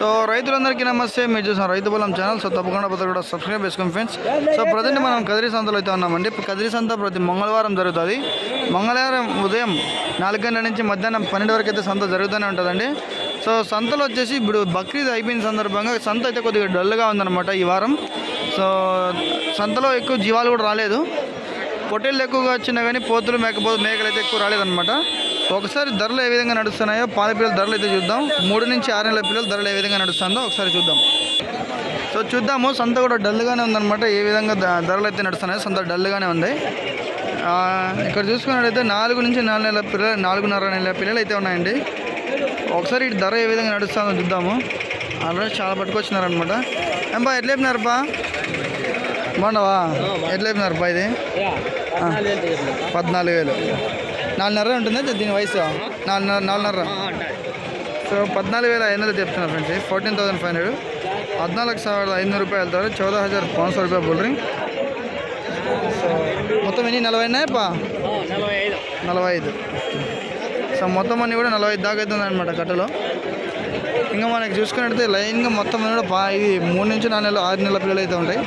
So రైతులందరికీ నమస్తే మీరు చూసిన రైతు బలం ఛానల్. సో తప్పకుండా ప్రతి కూడా సబ్స్క్రైబ్ చేసుకోండి ఫ్రెండ్స్ సో ప్రజెంట్ మనం కదిరి సంతలో అయితే ఉన్నామండి. కదిరి సంత ప్రతి మంగళవారం జరుగుతుంది. మంగళవారం ఉదయం నాలుగు గంటల నుంచి మధ్యాహ్నం పన్నెండు వరకు అయితే సంత జరుగుతూనే ఉంటుందండి. సో సంతలో వచ్చేసి ఇప్పుడు బక్రీద్ అయిపోయిన సందర్భంగా సంత అయితే కొద్దిగా డల్గా ఉందన్నమాట ఈ వారం. సో సంతలో ఎక్కువ జీవాలు కూడా రాలేదు. పొట్టేళ్ళు ఎక్కువగా వచ్చినా కానీ పోతులు మేకపోతు మేకలు అయితే ఎక్కువ రాలేదన్నమాట. ఒకసారి ధరలు ఏ విధంగా నడుస్తున్నాయో పాల పిల్లల ధరలు అయితే చూద్దాం. మూడు నుంచి ఆరు నెలల పిల్లల ధరలు ఏ విధంగా నడుస్తుందో ఒకసారి చూద్దాం. సో చూద్దాము సంత కూడా డల్గానే ఉందన్నమాట. ఏ విధంగా ధరలు అయితే నడుస్తున్నాయో సంత డల్గానే ఉంది. ఇక్కడ చూసుకున్నట్లయితే నాలుగు నుంచి నాలుగు నెలల పిల్లలు నాలుగున్నర నెలల పిల్లలు అయితే ఉన్నాయండి. ఒకసారి ఇటు ధర ఏ విధంగా నడుస్తుందో చూద్దాము. ఆల్రెడీ చాలా పట్టుకొచ్చినారనమాట ఏం బా ఎట్లా బాగున్నావా? ఎట్లా ఇది? పద్నాలుగు వేలు. నాలుగున్నర ఉంటుందా దీని వయసు నాలుగున్నర నాలుగున్నర సో పద్నాలుగు వేల ఐదు వందలు చెప్తున్నారు friends fourteen thousand five hundred ಹದಿನಾಲ್ಕು ಸಾವಿರದ ಐನೂರು ರೂಪಾಯಿ ಹೇಳ್ತಾರೆ ಚೌದ ಹಜಾರ್ ಪಾಂಚ್ ಸौ ರೂಪಾಯಿ ಬೋಲ್ರಿ సో మొత్తం ఎన్ని నలభై ఉన్నాయప్పా నలభై ఐదు సో మొత్తం అన్నీ కూడా నలభై ఐదు దాకా అవుతుంది అనమాట కట్టలో ఇంకా మనకి చూసుకున్నట్టయితే లైన్గా మొత్తం అన్నీ కూడా బా ఇది మూడు నుంచి నాలుగు నెలలు ఆరు నెలల పిల్లలు అయితే ఉంటాయి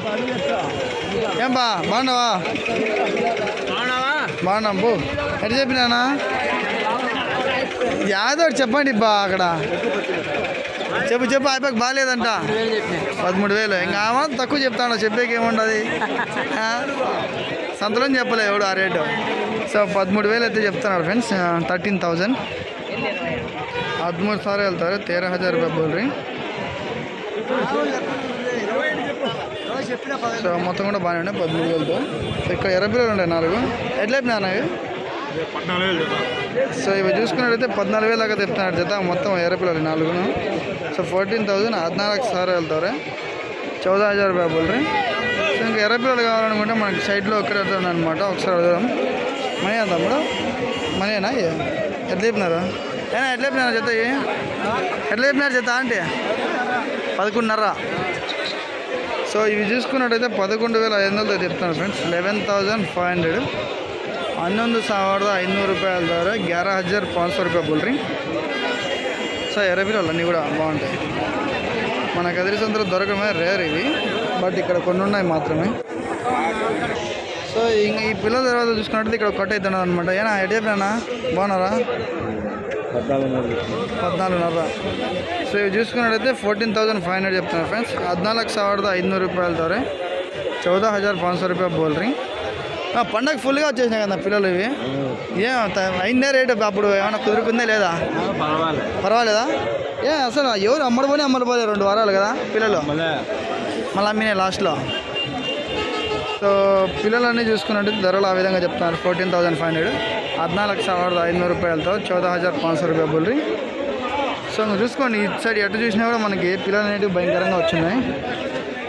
ఏం బా బాగున్నావా బాగున్నాం బో ఎట్లా చెప్పినానా యాదో ఒకటి చెప్పండి బా అక్కడ చెప్పు చెప్పు అయిపోయి బాగాలేదంట పదమూడు వేలు ఇంకా ఆమె తక్కువ చెప్తాను చెప్పేకి ఏముండదు ఆ? సంతలో చెప్పలే ఎవడు ఆ రేటు సో పదమూడు వేలు అయితే చెప్తున్నారు ఫ్రెండ్స్ థర్టీన్ థౌజండ్ ಹದಿಮೂರು ಸಾವಿರ ಹೇಳ್ತಾರೆ ತೇರ ಹಜಾರ್ ರೂಪಾಯಿ ಬೋಲ್ರಿ సో మొత్తం కూడా బాగానే ఉన్నాయి పదమూడు వేలతో. సో ఇక్కడ ఎర్ర బిల్లలు ఉన్నాయి నాలుగు. ఎట్లా చెప్పినా సో ఇవి చూసుకున్నట్టయితే పద్నాలుగు వేలు దాకా చెప్తున్నాడు జత మొత్తం ఎర్ర పిల్లలు నాలుగును. సో ఫోర్టీన్ థౌజండ్ హద్నాలుగు సార్ వెళ్తారు. చౌదా హజార్ రూపాయ సో ఇంకా ఎర్ర పిల్లలు కావాలనుకుంటే మనకి సైడ్లో ఒక్కడే అనమాట ఒకసారి అడుగుదాం. మనీ ఎంత తమ్ముడు మనీనా ఎట్లా చెప్పినారు? ఏనా ఎట్లా చెప్పినారు జత ఎట్లా చెప్పినారు జత అంటే? పదకొండున్నర. సో ఇవి చూసుకున్నట్టయితే పదకొండు వేల ఐదు వందలతో చెప్తున్నారు friends eleven thousand five hundred ಹನ್ನೊಂದು ಸಾವಿರದ ಐನೂರು ರೂಪಾಯಿ ಅಲ್ದವ್ರೆ ಗ್ಯಾರ ಹಜಾರ್ ಪಾಂಚ್ ಸौ ರೂಪಾಯಿ ಬೋಲ್ರಿ సో ఎర్రపిల్లలు అన్నీ కూడా బాగుంటాయి మన కదిరి సంతలో దొరకడమే రేర్ ఇవి బట్ ఇక్కడ కొన్ని ఉన్నాయి మాత్రమే సో ఇంక ఈ పిల్లల తర్వాత చూసుకున్నట్టయితే ఇక్కడ కట్ అవుతున్నది అనమాట ఏనా ఎటు చెప్పినా బాగున్నారా పద్నాలుగున్నర సో ఇవి చూసుకున్నట్టయితే ఫోర్టీన్ థౌసండ్ ఫైవ్ హండ్రెడ్ చెప్తున్నారు ఫ్రెండ్స్ ಹದಿನಾಲ್ಕು ಸಾವಿರದ ಐದುನೂರು ರೂಪಾಯಿ ಹೇಳ್ತಾರೆ చౌదా హజార్ పాంచ్ సో రూపాయ బోల్ రింగ్ పండగ ఫుల్గా వచ్చేసినాయి కదా పిల్లలు ఇవి ఏం త- అయిందే రేటు అప్పుడు ఏమైనా కుదురుకుందే లేదా పర్వాలేదా ఏ అసలు ఎవరు అమ్మడిపోయి అమ్మడిపోలే రెండు వారాలు కదా పిల్లలు మళ్ళీ అమ్మినాయి లాస్ట్లో సో పిల్లలన్నీ చూసుకున్నట్టు ధరలు ఆ విధంగా చెప్తున్నారు ఫోర్టీన్ థౌసండ్ ఫైవ్ హండ్రెడ్ ಹದಿನಾಲ್ಕು ಸಾವಿರದ ಐನೂರು రూపాయలతో చౌదా హజార్ పాంచ్ సో రూపాయ బోల్రీ సో మీరు చూసుకోండి ఇటు సైడ్ ఎటు చూసినా కూడా మనకి పిల్లలు అనేవి భయంకరంగా వచ్చినాయి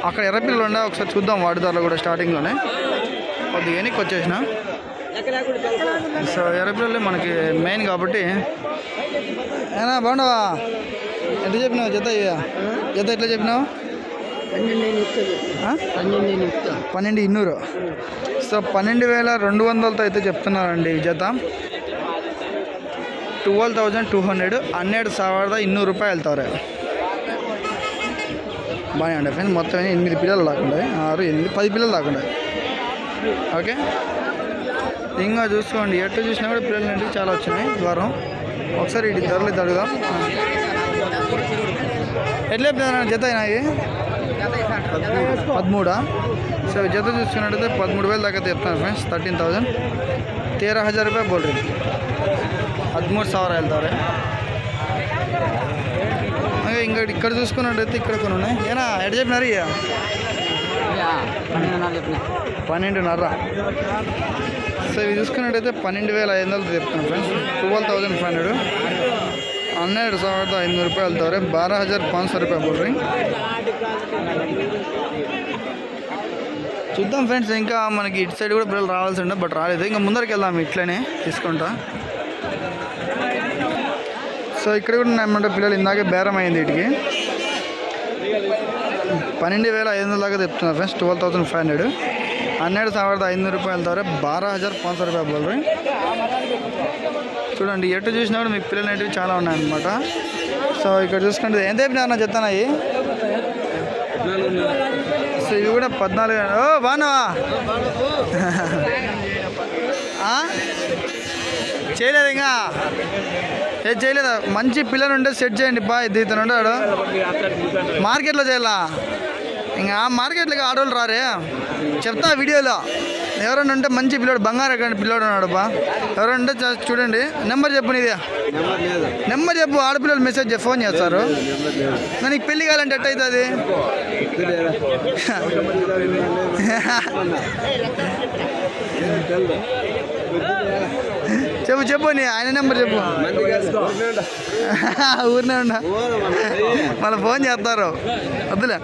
అక్కడ ఎర్ర పిల్లలు ఉండే ఒకసారి చూద్దాం వాటి ధరలు కూడా స్టార్టింగ్లోనే కొద్దిగా ఎనికి వచ్చేసిన సో ఎర్ర పిల్లలు మనకి మెయిన్ కాబట్టి ఏనా బాగుండవా ఎంత చెప్పినావు జత ఇవి? జత ఎట్లా చెప్పినావు ఆ? పన్నెండు ఇన్నూరు సో పన్నెండు వేల రెండు వందలతో అయితే చెప్తున్నారండి ఈ జత ಟ್ವೆಲ್ ತೌಸಂಡ್ ಟೂ ಹಂಡ್ರೆಡ್ ಹನ್ನೆರಡು ಸಾವಿರದ ಇನ್ನೂರು ರೂಪಾಯಿ ಹೇಳ್ತಾವ್ರೆ బాగానే ఉండే ఫ్రెండ్స్ మొత్తం ఎనిమిది పిల్లలు దాకుండా ఆరు ఎనిమిది పది పిల్లలు దాకుండా ఓకే ఇంకా చూసుకోండి ఎటు చూసినా కూడా పిల్లలు ఇంటికి చాలా వచ్చినాయి ఈ వారం ఒకసారి ఇటు ధరలు అయితే అడుగుదాం ఎట్లా చెప్తున్నా జత అయినా ఇవి పదమూడా సో జత చూసుకున్నట్టయితే పదమూడు వేలు దాకా చెప్తాను ఫ్రెండ్స్ థర్టీన్ థౌజండ్ తేరా హజార్ రూపాయలు బోల్ రీ ಹದಿಮೂರು ಸಾವಿರ ಹೇಳ್ತಾರೆ ಹಾಗೆ ಹಿಂಗೆ ఇక్కడ చూసుకున్నట్టయితే ఇక్కడ కొన్ని ఉన్నాయి ఏనా ఎటు చెప్పినారు ఇక పన్నెండున్నర సో ఇవి చూసుకున్నట్టయితే పన్నెండు వేల ఐదు వందలు చెప్తాను friends twelve thousand five hundred ಹನ್ನೆರಡು ಸಾವಿರದ ಐನೂರು ರೂಪಾಯಿ ಹೇಳ್ತಾವ್ರೆ ಬಾರ ಹಜಾರ್ ಪಾಂಚ್ ಸौ ರೂಪಾಯಿ ಬೋಲ್ರಿ చూద్దాం ఫ్రెండ్స్ ఇంకా మనకి ఇటు సైడ్ కూడా పిల్లలు రావాల్సి ఉండే బట్ రాలేదు ఇంకా ముందరికి వెళ్దాం ఇట్లనే తీసుకుంటా సో ఇక్కడ కూడా ఉన్నాయన్నమాట పిల్లలు ఇందాకే బేరం అయింది వీటికి పన్నెండు వేల ఐదు వందల దాకా చెప్తున్నారు friends twelve thousand five hundred ಹನ್ನೆರಡು ಸಾವಿರದ ಐನೂರು ರೂಪಾಯಿ ಹೇಳ್ತಾರೆ ಬಾರ ಹಜಾರ್ ಪಾಂಚ್ ಸौ ರೂಪಾಯಿ ಬೋಲ್ರಿ చూడండి ఎటు చూసినా కూడా మీకు పిల్లలు అనేటివి చాలా ఉన్నాయన్నమాట. సో ఇక్కడ చూసుకుంటే ఎంత అయిపోయినా అన్న చెప్తానయ్యి సో ఇవి కూడా పద్నాలుగు ఓ బాగున్నావా? ఆ? చేయలేదు ఇంకా? ఏ చేయలేదు? మంచి పిల్లలు ఉంటే సెట్ చేయండి బా ఇది ఇతను ఉంటాడు. మార్కెట్లో చేయాలా? ఇంకా మార్కెట్లోకి ఆడవాళ్ళు రారే. చెప్తా వీడియోలో. ఎవరైనా ఉంటే మంచి పిల్లోడు బంగారు ఎక్కడ పిల్లోడు ఉన్నాడు బా. ఎవరైనా ఉంటే చూ- చూడండి నెంబర్ చెప్పు నీది. నెంబర్ చెప్పు ఆడపిల్లలు మెసేజ్ ఫోన్ చేస్తారు. నీకు పెళ్ళి కావాలంటే ఎట్ట అవుతుంది చెప్పు చెప్పు నీ ఆయన నెంబర్ చెప్పు. ఊరినే ఉండా మళ్ళీ ఫోన్ చేస్తారు. వద్దులే.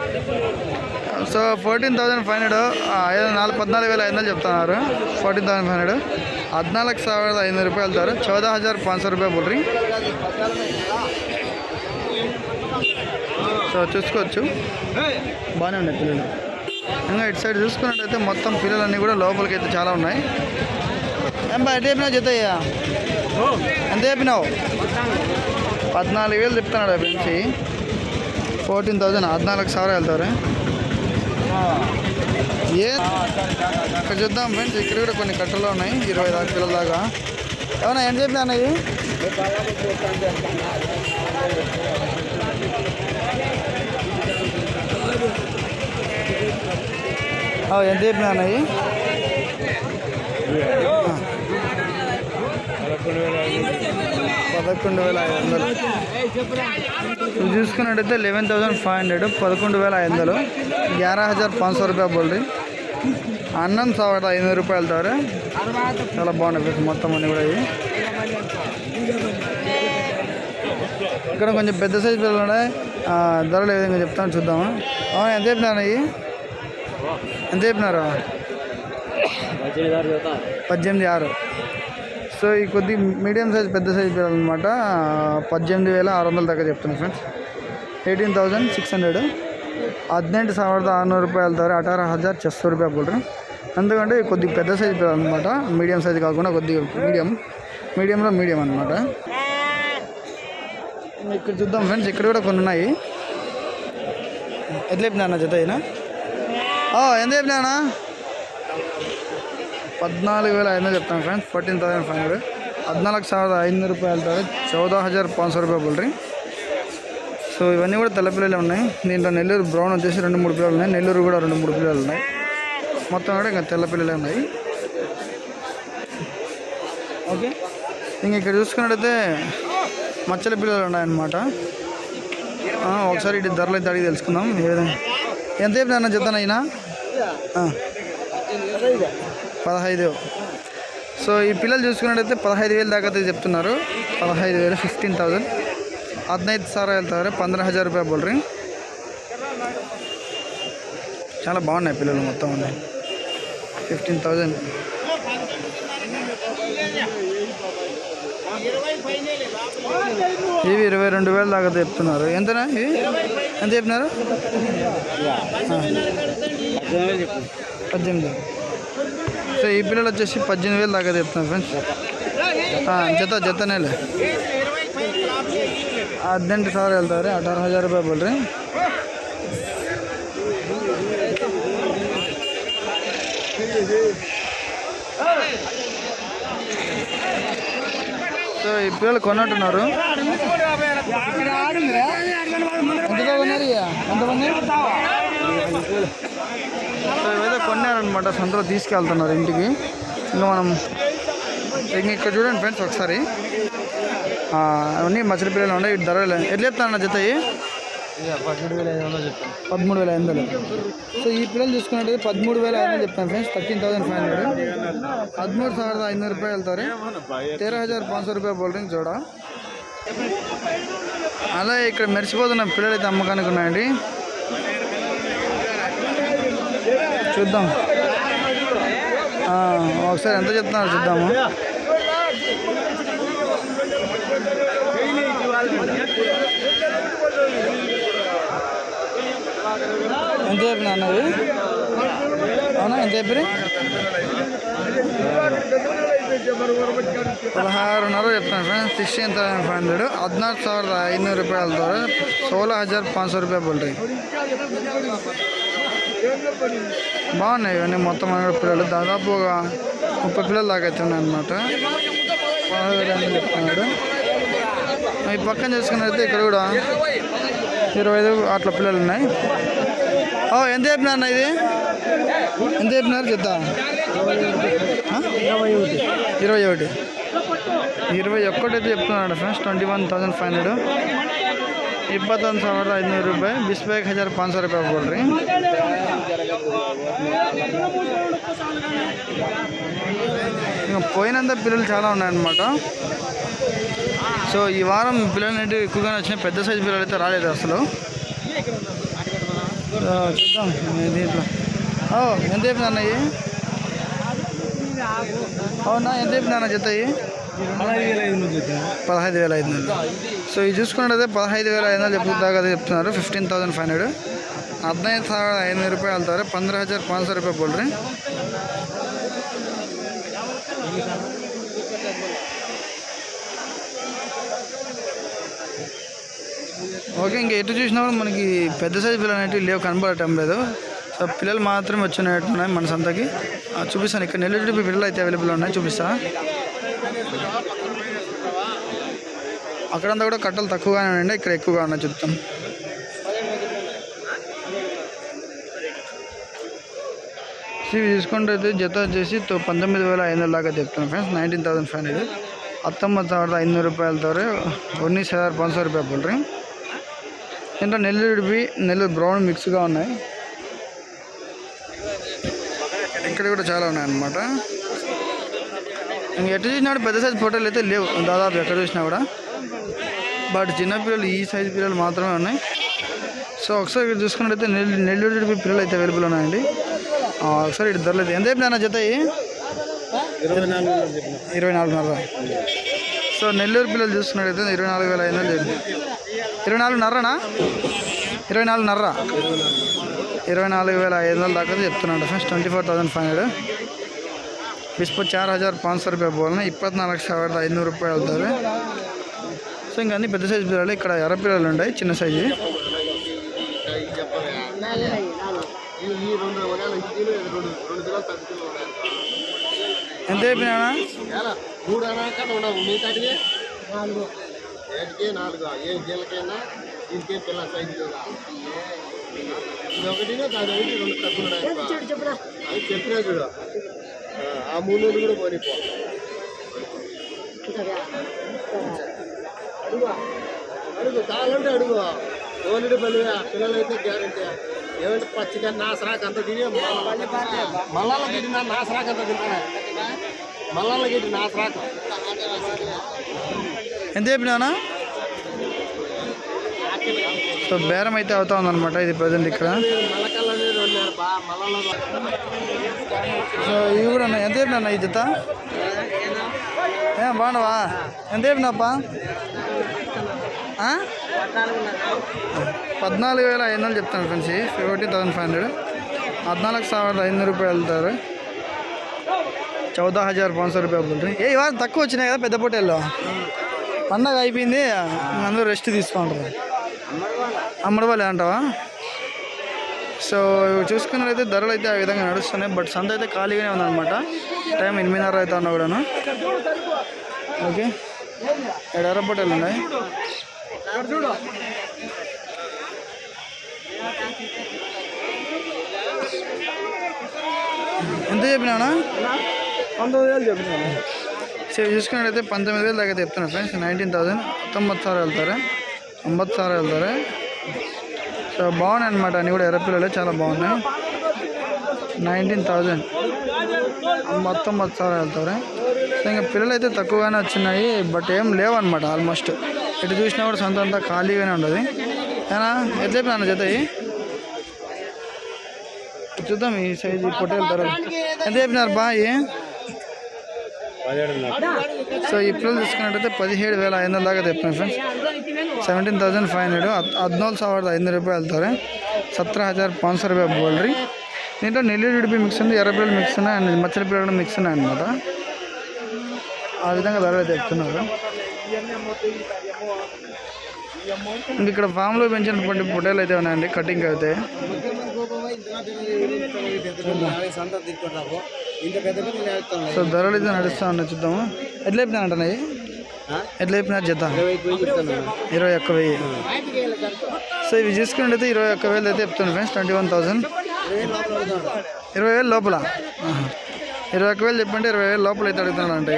So fourteen thousand five hundred ఐదు నాలుగు పద్నాలుగు వేల ఐదు వందలు చెప్తున్నారు. Fourteen thousand five hundred. ಹದಿನಾಲ್ಕು ఐదు ಐನೂರು రూపాయలు ಹೇಳ್ತಾರೆ ಚೌದ హజార్ ಪಾಂಚ ರೂಪಾಯಿ ಬುಲ್ರಿ సో చూసుకోవచ్చు. బాగానే ఉన్నాయి పిల్లలు. ఇంకా ఇటు సైడ్ చూసుకున్నట్టయితే మొత్తం పిల్లలన్నీ కూడా లోపలికి అయితే చాలా ఉన్నాయి. ఏం బా చెప్పినావు జతయ్య? ఎంత చెప్పినావు? పద్నాలుగు వేలు చెప్తున్నాడు అప్పటి నుంచి ఫోర్టీన్ థౌజండ్ హద్నాలుగు సవర వెళ్తారు. ఏ? ఇక్కడ చూద్దాం ఫ్రెండ్స్ ఇక్కడ కూడా కొన్ని కట్టలు ఉన్నాయి ఇరవై దాకా పిల్లల దాకా. ఏమన్నా ఎంత చెప్పినా అన్నయ్య? ఎంత చెప్పినా అన్నయ్య? పదకొండు వేల ఐదు వందలు. ఇది చూసుకున్నట్టయితే లెవెన్ థౌసండ్ ఫైవ్ హండ్రెడ్ పదకొండు వేల ఐదు వందలు. గ్యారా హజార్ పాంచ్ సో రూపాయ బోల్డ్రీ. అన్నం సవాడ ఐనూరు రూపాయలు తవరే చాలా బాగుండే మొత్తం అన్నీ కూడా ఇవి. ఇక్కడ కొంచెం పెద్ద సైజు పిల్లలు ఉన్నాయి. ధరలు ఏ విధంగా చెప్తాను చూద్దాము. అవును ఎంత చెప్పినారు ఇవి? ఎంత చెప్పినారు? పద్దెనిమిది ఆరు. సో ఈ కొద్ది మీడియం సైజ్ పెద్ద సైజ్ పిల్లలు అనమాట పద్దెనిమిది వేల ఆరు వందల దాకా చెప్తున్నాను friends eighteen thousand six hundred ಹದಿನೆಂಟು ಸಾವಿರದ ಆರುನೂರು ರೂಪಾಯಿ వెళ్తారు అఠారా హజార్ చెస్తో రూపాయ బోల్రు ఎందుకంటే కొద్దిగా పెద్ద సైజ్ పిల్లలు అనమాట మీడియం సైజ్ కాకుండా కొద్దిగా మీడియం మీడియంలో మీడియం అనమాట ఇక్కడ చూద్దాం ఫ్రెండ్స్ ఇక్కడ కూడా కొన్ని ఉన్నాయి ఎట్లా చెప్పినా జత అయినా ఎంత చెప్పినా పద్నాలుగు వేల ఐదు వందలు చెప్తాను friends fourteen thousand five hundred ಹದಿನಾಲ್ಕು ಸಾವಿರದ ಐನೂರು ರೂಪಾಯಿ ಹೇಳ್ತಾರೆ చౌదా హజార్ పాంచ్ సో రూపాయ బోల్రీ సో ఇవన్నీ కూడా తెల్ల పిల్లలే ఉన్నాయి దీంట్లో నెల్లూరు బ్రౌన్ వచ్చేసి రెండు మూడు పిల్లలు ఉన్నాయి నెల్లూరు కూడా రెండు మూడు పిల్లలు ఉన్నాయి మొత్తం కూడా ఇంకా తెల్ల పిల్లలే ఉన్నాయి ఓకే ఇంక ఇక్కడ చూసుకున్నట్టయితే మచ్చల పిల్లలు ఉన్నాయన్నమాట ఆ, ఒకసారి ఇటు ధరలు అయితే అడిగి తెలుసుకుందాం ఏ విధంగా ఎంత చెప్పినా చెప్తాను అయినా పదహైదు. సో ఈ పిల్లలు చూసుకున్నట్టయితే పదహైదు వేలు దాకా చెప్తున్నారు. పదహైదు వేలు ఫిఫ్టీన్ థౌజండ్ హద్నైదు సార్ వెళ్తారు పంద్రహ హజార్ రూపాయ బోల్డ్రింగ్ చాలా బాగున్నాయి పిల్లలు మొత్తం ఉన్నాయి ఫిఫ్టీన్ థౌజండ్ ఇవి ఇరవై రెండు వేల దాకా చెప్తున్నారు. ఎంతనా ఇవి? ఎంత చెప్తున్నారు పద్దెనిమిది. సో ఈ పిల్లలు వచ్చేసి పద్దెనిమిది వేలు దాకా చెప్తున్నారు ఫ్రెండ్స్ జత జతనేలే ಹದಿನೆಂಟು ಸಾವಿರ ಹೇಳ್ತಾರೆ ಅಠಾರು ಹಜಾರ್ ರೂಪಾಯಿ ಬೋಲ್ರಿ సో ఈ పిల్లలు కొన్నట్టున్నారు ఎంతగా కొన్నారు ఇక? ఎంతమంది సో ఇవైతే కొన్నారనమాట సంతలో తీసుకెళ్తున్నారు ఇంటికి. ఇంకా మనం ఇంక ఇక్కడ చూడండి ఫ్రెండ్స్ ఒకసారి. అవన్నీ మచ్చడి పిల్లలు ఉన్నాయి. ఇటు ధరలు ఎట్లా చెప్తాను జత పదమూడు వేల ఐదు వందలు సో ఈ పిల్లలు చూసుకున్నట్టు పదమూడు వేల ఐదు వందలు చెప్తాను friends. Thirteen thousand five hundred. పదమూడు సావిರದ ఐనూరు రూపాయలు వెళ్తారు. తేరా హజార్ పాంచ రూపాయలు బోల్డ్ చూడ అలా ఇక్కడ మెరిసిపోతున్న పిల్లలు అయితే అమ్మకానికి ఉన్నాయండి. చూద్దాం. ఒకసారి ఎంత చెప్తున్నారు చూద్దాము. ఎంత చెప్పిన అన్నది? అవునా ఎంత చెప్పి పదహారున్నర చెప్తాను ఫ్రెండ్స్. సిక్స్ ఎంత ఫైవ్ హండ్రెడ్. ಹದಿನಾರು ಸಾವಿರದ ಐನೂರು ರೂಪಾಯಿ ಅಲ್ದವ್ರೆ ಸೋಲ ಹಜಾರ್ ಪಾಂಚ್ ರೂಪಾಯಿ ಬಲ್ರಿ బాగున్నాయి ఇవన్నీ మొత్తం మన పిల్లలు దాదాపు ఒక ముప్పై పిల్లలు దాకా అవుతున్నాయి అనమాట పదహారు వందలు చెప్తున్నాడు ఈ పక్కన చూసుకున్నట్లయితే ఇక్కడ కూడా ఇరవై ఐదు అట్లా పిల్లలు ఉన్నాయి ఓ ఎంత చెప్పినారు అన్న ఇది ఎంత చెప్పినారు చెప్తా ఇరవై ఒకటి ಇರುವೆ ಒಕ್ಕಟೈತೆ చెప్తున్నాడు friends twenty one thousand five hundred ಇಪ್ಪತ್ತೊಂದು ಸಾವಿರದ ಐದುನೂರು ರೂಪಾಯಿ ಬಿಸ್ಬೇಕ್ ಹಜಾರ್ ಪಾಂಚ್ ಸौ ರೂಪಾಯಿ ಕೊಡ್ರಿ ఇంకా పోయినంత పిల్లలు చాలా ఉన్నాయన్నమాట. సో ఈ వారం పిల్లలు అనేవి ఎక్కువగానే వచ్చినాయి. పెద్ద సైజు పిల్లలు అయితే రాలేదు అసలు. చూద్దాం. దీంట్లో ఓ ఎంత చెప్పింది అన్నయ్యి అవునా ఎంత చెప్పింది అన్న జతయి పదహైదు వేల ఐదు వందలు. సో ఇది చూసుకున్నట్టయితే పదహైదు వేల ఐదు వందలు చెప్తూ చెప్తున్నారు. Fifteen thousand five hundred. ಹದಿನೈದು ಸಾವಿರದ ಐನೂರು ರೂಪಾಯಿ ಹೇಳ್ತಾರೆ ಪಂದ್ರ ಹಜಾರ್ ಪಾಂಚ್ ಸौ ರೂಪಾಯಿ ಬೋಲ್ರಿ ఓకే ఇంకా ఎటు చూసినా కూడా మనకి పెద్ద సైజు పిల్లలు అనేవి లేవు కనబడటం లేదు సో పిల్లలు మాత్రమే వచ్చినట్టున్నాయి మన సంతకి ఆ, చూపిస్తాను ఇక్కడ నెల్లూరు పిల్లలు అయితే అవైలబుల్ ఉన్నాయి చూపిస్తా అక్కడంతా కూడా కట్టలు తక్కువగానే ఉన్నాయండి ఇక్కడ ఎక్కువగా ఉన్నాయి చెప్తాం ఇవి చూసుకుంటే అయితే జత వచ్చేసి తొ- పంతొమ్మిది వేల ఐదు వందల దాకా చెప్తాను friends nineteen thousand five hundred ಹತ್ತೊಂಬತ್ತು ಸಾವಿರದ ಐನೂರು ರೂಪಾಯಿ ಹೇಳ್ತವ್ರೆ ಉನ್ನೀಸ್ ಹಜಾರ್ ಪಾಂಚ್ ಸौ ರೂಪಾಯಿ ಬೋಲ್ರಿ ఇంకా నెల్లూరు బి నెల్లూరు బ్రౌన్ మిక్స్గా ఉన్నాయి ఇక్కడ కూడా చాలా ఉన్నాయి అన్నమాట ఇంక ఎటు చూసినా కూడా పెద్ద సైజు ఫోటోలు అయితే లేవు దాదాపు ఎక్కడ చూసినా కూడా బట్ చిన్న పిల్లలు ఈ సైజు పిల్లలు మాత్రమే ఉన్నాయి సో ఒకసారి ఇక్కడ చూసుకున్నట్టయితే నెల్లూరు నెల్లూరు బి పిల్లలు అయితే అవైలబుల్ ఉన్నాయండి ఆ, ఒకసారి ఇటు ధరలేదు ఎంత చెప్పినా జత ఇవి? ఇరవై నాలుగున్నర సో నెల్లూరు పిల్లలు చూసుకున్నట్టయితే ఇరవై నాలుగు వేల ఐదు వందలు చెప్పి ఇరవై నాలుగున్నరనా ఇరవై నాలుగున్నర ఇరవై నాలుగు వేల ఐదు వందల దాకా చెప్తున్నాడు friends twenty four thousand five hundred ಇಸ್ಪೋ ಚಾರ್ ಹಜಾರ್ ಪಾಂಚ್ ಸौ ರೂಪಾಯಿ ಬೋಲ್ನ ಇಪ್ಪತ್ನಾಲ್ಕು ಸಾವಿರದ ಐನೂರು ರೂಪಾಯಿ అవుతారు సో ఇంకా అన్ని పెద్ద సైజు పిల్లలు ఇక్కడ ఎర్ర పిల్లలు ఉన్నాయి చిన్న సైజు ఎంత చెప్పినా మూడు అనాక ఉండవు నాలుగు. ఏటికి? నాలుగు. ఏ జీలకైనా ఇంకే పిల్ల సైజు లేదా? ఇది ఒకటినే దాని ఒకటి రెండు తగ్గున్నాయి అది చెప్పినా చూడు. ఆ, మూడు రోజులు కూడా పోనిపో అడుగు. అడుగు కావాలంటే అడుగు. ఓలిడి పల్లి పిల్లలైతే గ్యారంటీ. ఏమంటే పచ్చిగా నాసరాకు అంత తిని మళ్ళా నా నాసరాకు అంత తింటానే మళ్ళా గిట్టి నాసరాకు. ఎంత చెప్పినానా సో బేరం అయితే అవుతా ఉందన్నమాట ఇది ప్రజెంట్ ఇక్కడ. సో ఇవి కూడా ఉన్నాయి ఎంత చెప్పినా ఈ జత? ఏ బాగున్నావా? ఎంత చెప్పినాప్పా ఆ? పద్నాలుగు వేల ఐదు వందలు చెప్తాను friends fifteen thousand five hundred ಹದಿನಾಲ್ಕು ಸಾವಿರದ ಐನೂರು ರೂಪಾಯಿ వెళ్తారు చౌదా హజార్ పాంచ్ సో రూపాయలు బోల్రీ ఏ ఇవాళ తక్కువ వచ్చినాయి కదా పెద్ద పొట్టేళ్ళు పండగ అయిపోయింది అందరూ రెస్ట్ తీసుకుంటారు అమ్మడవాలే అంటావా సో చూసుకున్నట్లయితే ధరలు అయితే ఆ విధంగా నడుస్తున్నాయి బట్ సంత అయితే ఖాళీగానే ఉందన్నమాట టైం ఎనిమిదిన్నర అయితే ఉన్నా కూడాను ఓకే ఇక్కడ ఎర్ర పొట్టేలు ఉన్నాయి ఎంత చెప్పినానా పంతొమ్మిది వేలు అయితే పంతొమ్మిది వేలు దగ్గర చెప్తున్నారు ఫ్రెండ్స్. Nineteen thousand. తొంభై సార్ వెళ్తారా? తొంభై సార్ వెళ్తారా? సో బాగున్నాయి అనమాట అన్నీ కూడా ఎర్రపిల్లలే చాలా బాగున్నాయి. నైన్టీన్ థౌజండ్ మొత్తం మొత్తం వెళ్తారు? ఇంకా పిల్లలు అయితే తక్కువగానే వచ్చినాయి బట్ ఏం లేవన్నమాట ఆల్మోస్ట్. ఎటు చూసినా కూడా సొంత అంతా ఖాళీగానే ఉండదు. ఏనా? ఎట్లా చెప్పినా జత చూద్దాం ఈ సైజు ఈ పొట్టేలు ధర ఎంత చెప్పినారు బా ఇవి? సో ఈ పిల్లలు చూసుకున్నట్టయితే పదిహేడు వేల ఐదు వందల దాకా తెప్పినాను friends seventeen thousand five hundred ಹದ್ ಹದಿನೇಳು ಸಾವಿರದ ಐನೂರು ರೂಪಾಯಿ ಹೇಳ್ತಾರೆ ಸತ್ರ ಹಜಾರ್ ಪಾಂಚ್ సో రూపాయలు బోల్రీ దీంట్లో నెల్లూరు ఉడిపి మిక్స్ ఉంది ఎర్రపిల్లలు మిక్స్ ఉన్నాయి అండ్ మచ్చల పిల్లలు మిక్స్ ఉన్నాయి అనమాట ఆ విధంగా ధరలు అయితే చెప్తున్నారు ఇంక ఇక్కడ ఫామ్లో పెంచినటువంటి పొట్టేలు అయితే ఉన్నాయండి కటింగ్ అయితే సో ధరలు అయితే నడుస్తా ఉన్నాయి చూద్దాము. ఎట్లా చెప్పినా అంటున్నాయి ఎట్లా జత? ఇరవై ఒక్క వెయ్యి సో ఇవి చూసుకున్నట్టయితే ఇరవై ఒక్క వేలు అయితే చెప్తాను ఫ్రెండ్స్ ట్వంటీ వన్ థౌసండ్. ఇరవై వేలు లోపల. ఇరవై ఒక్క వేలు చెప్పంటే ఇరవై వేలు లోపల అయితే అడుగుతున్నాడు అంటే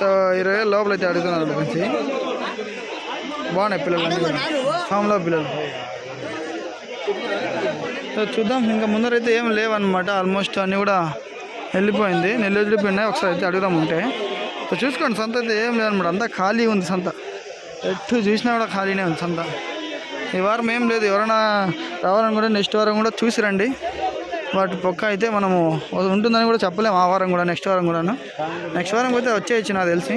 సో ఇరవై వేలు లోపల అయితే అడుగుతున్నాడు మంచి బాగున్నాయి పిల్లలు ఫామ్లో పిల్లలు. సో చూద్దాం ఇంకా ముందరైతే ఏం లేవన్నమాట. ఆల్మోస్ట్ అన్నీ కూడా వెళ్ళిపోయింది. నెల్లూరు వెళ్ళిపోయినాయి ఒకసారి అయితే అడుగుదాం ఉంటే. సో చూసుకోండి సంత అయితే ఏం లేదన్నమాట. అంతా ఖాళీ ఉంది సంత. ఎటు చూసినా కూడా ఖాళీనే ఉంది సంత. ఈ వారం ఏం లేదు. ఎవరైనా రావాలని కూడా నెక్స్ట్ వారం కూడా చూసి రండి వాటి పక్క అయితే మనము ఉంటుందని కూడా చెప్పలేము. ఆ వారం కూడా నెక్స్ట్ వారం కూడాను. నెక్స్ట్ వారం అయితే వచ్చేయచ్చు నాకు తెలిసి.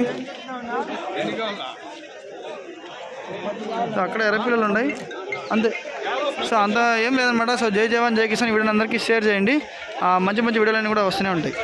సో అక్కడ ఎర్రపిల్లలు ఉన్నాయి. అంతే. సో అంత ఏం లేదనమాట సో జై జవాన్ జై కిసాన్ వీడియోని అందరికీ షేర్ చేయండి. ఆ మంచి మంచి వీడియోలన్నీ కూడా వస్తూనే ఉంటాయి.